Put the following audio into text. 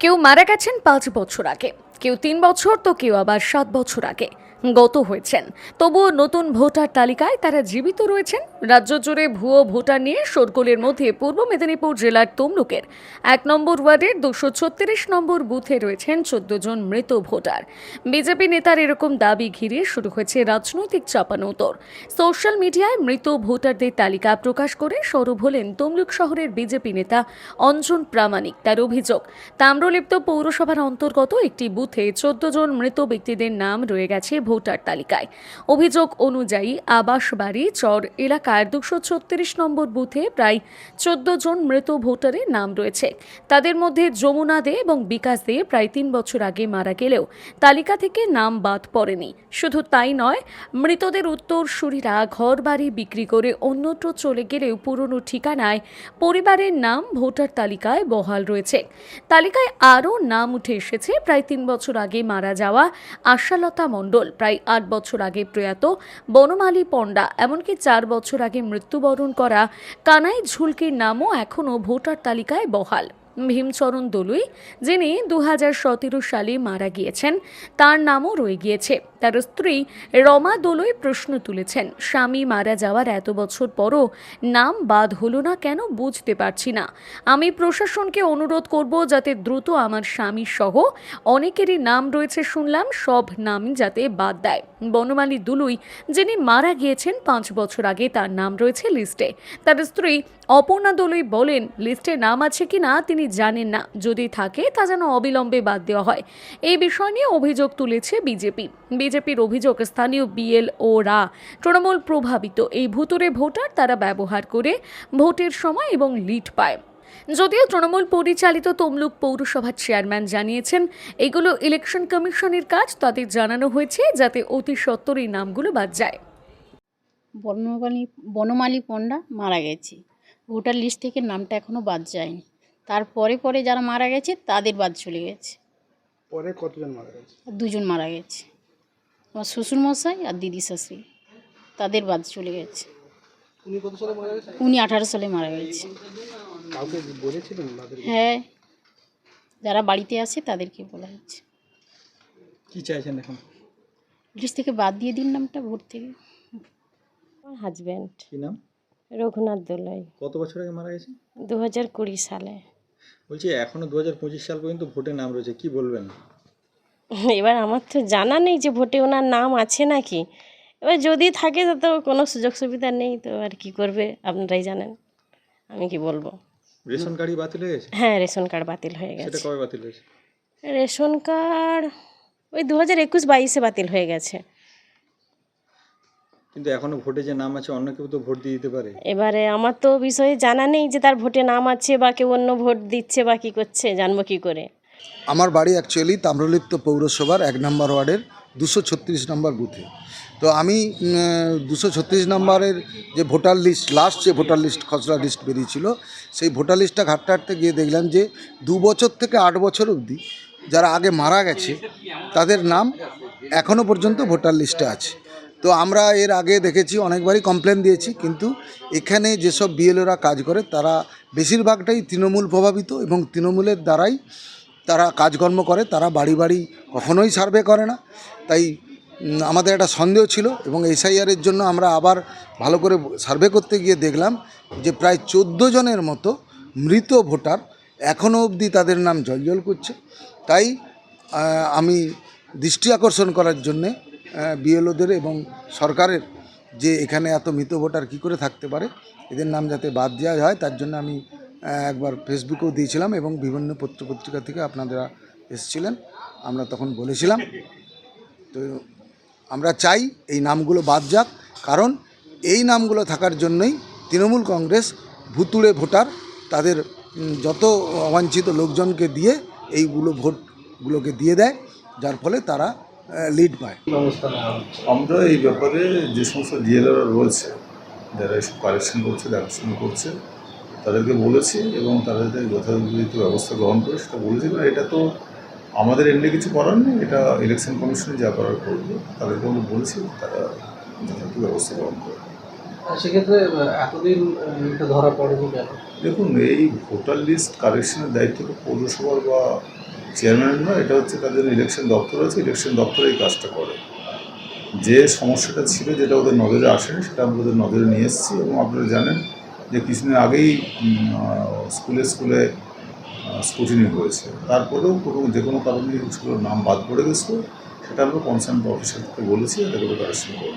কেউ মারা গেছেন পাঁচ বছর আগে, কেউ তিন বছর, তো কেউ আবার সাত বছর আগে। গত হয়েছেন। তবুও নতুন ভোটার তালিকায় তারা জীবিত রয়েছেন। রাজ্য জুড়ে ভুয়ো ভোটার নিয়ে শোরগোলের মধ্যে পূর্ব মেদিনীপুর জেলার তমলুকের এক নম্বর ওয়ার্ডের দুশো ছত্রিশ নম্বর বুথে রয়েছেন চোদ্দ জন মৃত ভোটার। বিজেপি নেতার এরকম দাবি ঘিরে শুরু হয়েছে রাজনৈতিক চাপানোতর। সোশ্যাল মিডিয়ায় মৃত ভোটারদের তালিকা প্রকাশ করে সরব হলেন তমলুক শহরের বিজেপি নেতা অঞ্জন প্রামাণিক। তার অভিযোগ, তাম্রলিপ্ত পৌরসভার অন্তর্গত একটি বুথে চোদ্দ জন মৃত ব্যক্তিদের নাম রয়ে গেছে ভোটার তালিকায়। অভিযোগ অনুযায়ী আবাস বাড়ি, চর এলাকার দুশো ছত্রিশ নম্বর বুথে প্রায় চোদ্দ জন মৃত ভোটারের নাম রয়েছে। তাদের মধ্যে যমুনা দে এবং বিকাশ দে প্রায় তিন বছর আগে মারা গেলেও তালিকা থেকে নাম বাদ পড়েনি। শুধু তাই নয়, মৃতদের উত্তরসূরিরা ঘর বাড়ি বিক্রি করে অন্যত্র চলে গেলেও পুরনো ঠিকানায় পরিবারের নাম ভোটার তালিকায় বহাল রয়েছে। তালিকায় আরও নাম উঠে এসেছে, প্রায় তিন বছর আগে মারা যাওয়া আশালতা মণ্ডল। প্রায় আট বছর আগে প্রয়াত বনমালী পণ্ডা, এমনকি চার বছর আগে মৃত্যুবরণ করা কানাই ঝুলকির নামও এখনও ভোটার তালিকায় বহাল। ভীমচরণ দলুই, যিনি দু হাজার সতেরো সালে মারা গিয়েছেন, তার নামও রয়ে গিয়েছে। তার স্ত্রী রমা দোলই প্রশ্ন তুলেছেন, স্বামী মারা যাওয়ার এত বছর পরও নাম বাদ হলো না কেন বুঝতে পারছি না। আমি প্রশাসনকে অনুরোধ করব যাতে দ্রুত আমার স্বামী সহ অনেকেরই নাম রয়েছে শুনলাম, সব নাম যাতে বাদ দেয়। বনমালী দুলুই, যিনি মারা গিয়েছেন পাঁচ বছর আগে, তার নাম রয়েছে লিস্টে। তার স্ত্রী অপর্ণা দলুই বলেন, লিস্টে নাম আছে কি না তিনি জানেন না, যদি থাকে তা যেন অবিলম্বে বাদ দেওয়া হয়। এই বিষয় নিয়ে অভিযোগ তুলেছে বিজেপি। বিজেপির অভিযোগ স্থানীয় বিএল ও রা তৃণমূল প্রভাবিত। এই ভুতুরে ভোটার তারা ব্যবহার করে ভোটের সময় এবং লিড পায়। যদিও তৃণমূল পরিচালিত তমলুক পৌরসভার চেয়ারম্যান জানিয়েছেন এগুলো ইলেকশন কমিশনের কাজ তাদের জানানো হয়েছে যাতে অতি সত্বর এই নামগুলো বাদ যায়। বনমালী বনমালী পণ্ডা মারা গেছে। ভোটার লিস্ট থেকে নামটা এখনও বাদ যায়নি। তারপরে পরে যারা মারা গেছে তাদের বাদ চলে গেছে। পরে কতজন মারা গেছে? দুজন মারা গেছে। আমার শ্বশুরমশাই আর দিদি শাশুড়ি। তাদের বাদ চলে গেছে। উনি কত সালে মারা গেছে? উনি আঠারো সালে মারা গেছে। কাউকে হ্যাঁ যারা বাড়িতে আছে তাদেরকে বলা হচ্ছে কি চাইছেন এখন? লিস্ট থেকে বাদ দিয়ে দিন নামটা ভোট থেকে। আমার হাজব্যান্ড কি নাম? রঘুনাথ দোলাই। কত বছর আগে মারা গেছে? দু হাজার কুড়ি সালে। বলছি এখনও দু হাজার পঁচিশ সাল পর্যন্ত ভোটে নাম রয়েছে কি বলবেন? এবার আমার তো জানা নেই যে ভোটে ওনার নাম আছে নাকি। এবার যদি থাকে তো কোনো সুযোগ সুবিধা নেই তো আর কি করবে আপনারাই জানেন। আমি কি বলব? রেশন কার্ডই বাতিল হয়ে গেছে? হ্যাঁ রেশন কার্ড বাতিল হয়ে সেটা গেছে কবে বাতিল হয়েছে? রেশন কার্ড ওই দু হাজার একুশ বাইশে বাতিল হয়ে গেছে। কিন্তু এখনও ভোটে যে নাম আছে অন্য কেউ তো ভোট দিয়ে দিতে পারে। এবারে আমার তো বিষয়ে জানা নেই যে তার ভোটে নাম আছে বা কেউ অন্য ভোট দিচ্ছে বা কী করছে জানব কী করে? আমার বাড়ি অ্যাকচুয়ালি তাম্রলিপ্ত পৌরসভার এক নম্বর ওয়ার্ডের দুশো ছত্রিশ নম্বর বুথে। তো আমি দুশো ছত্রিশ নম্বরের যে ভোটার লিস্ট লাস্ট যে ভোটার লিস্ট খসড়া লিস্ট বেরিয়েছিল, সেই ভোটার লিস্টটা ঘাটতে ঘাটতে গিয়ে দেখলাম যে দু বছর থেকে আট বছর অবধি যারা আগে মারা গেছে, তাদের নাম এখনও পর্যন্ত ভোটার লিস্টে আছে। তো আমরা এর আগে দেখেছি, অনেকবারই কমপ্লেন দিয়েছি, কিন্তু এখানে যেসব বিএলওরা কাজ করে, তারা বেশিরভাগটাই তৃণমূল প্রভাবিত এবং তৃণমূলের দ্বারাই তারা কাজকর্ম করে, তারা বাড়ি বাড়ি কখনোই সার্ভে করে না। তাই আমাদের একটা সন্দেহ ছিল এবং এসআইআরের জন্য আমরা আবার ভালো করে সার্ভে করতে গিয়ে দেখলাম যে প্রায় চোদ্দ জনের মতো মৃত ভোটার এখনও অবধি তাদের নাম জলজল করছে। তাই আমি দৃষ্টি আকর্ষণ করার জন্যে বিএলওদের এবং সরকারের যে এখানে এত মৃত ভোটার কী করে থাকতে পারে, এদের নাম যাতে বাদ দেওয়া হয়, তার জন্য আমি একবার ফেসবুকেও দিয়েছিলাম এবং বিভিন্ন পত্রপত্রিকা থেকে আপনারা এসেছিলেন। আমরা তখন বলেছিলাম, তো আমরা চাই এই নামগুলো বাদ যাক, কারণ এই নামগুলো থাকার জন্যই তৃণমূল কংগ্রেস ভুতুড়ে ভোটার, তাদের যত অবাঞ্ছিত লোকজনকে দিয়ে এইগুলো ভোটগুলোকে দিয়ে দেয়, যার ফলে তারা লিড পায়। আমরা এই ব্যাপারে যে সমস্ত ডিএলআর রয়েছে, যারা এসব কালেকশন করছে, দেখাশোনা করছে তাদেরকে বলেছি এবং তারা তাদের যথাযথ ব্যবস্থা গ্রহণ করে সেটা বলেছি। কারণ এটা তো আমাদের এমনি কিছু করার নেই এটা ইলেকশন কমিশনে যা করার করবে তাদেরকে আমরা বলেছি তারা যথাযথ ব্যবস্থা গ্রহণ করে সেক্ষেত্রে এতদিন এটা ধরা পড়েনি কেন? দেখুন এই ভোটার লিস্ট কালেকশনের দায়িত্ব তো পৌরসভার বা চেয়ারম্যান নয় এটা হচ্ছে তাদের ইলেকশন দপ্তর আছে ইলেকশন দপ্তর এই কাজটা করে। যে সমস্যাটা ছিল যেটা ওদের নজরে আসেনি সেটা আমরা ওদের নজরে নিয়ে এসেছি এবং আপনারা জানেন যে কিছুদিন আগেই স্কুলে স্কুলে স্কুটিনি হয়েছে। তারপরেও কোনো, যে কোনো কারণে স্কুলের নাম বাদ পড়ে গেছিল, সেটা আমরা কনসার্ন থেকে বলেছি করে কারেকশন করব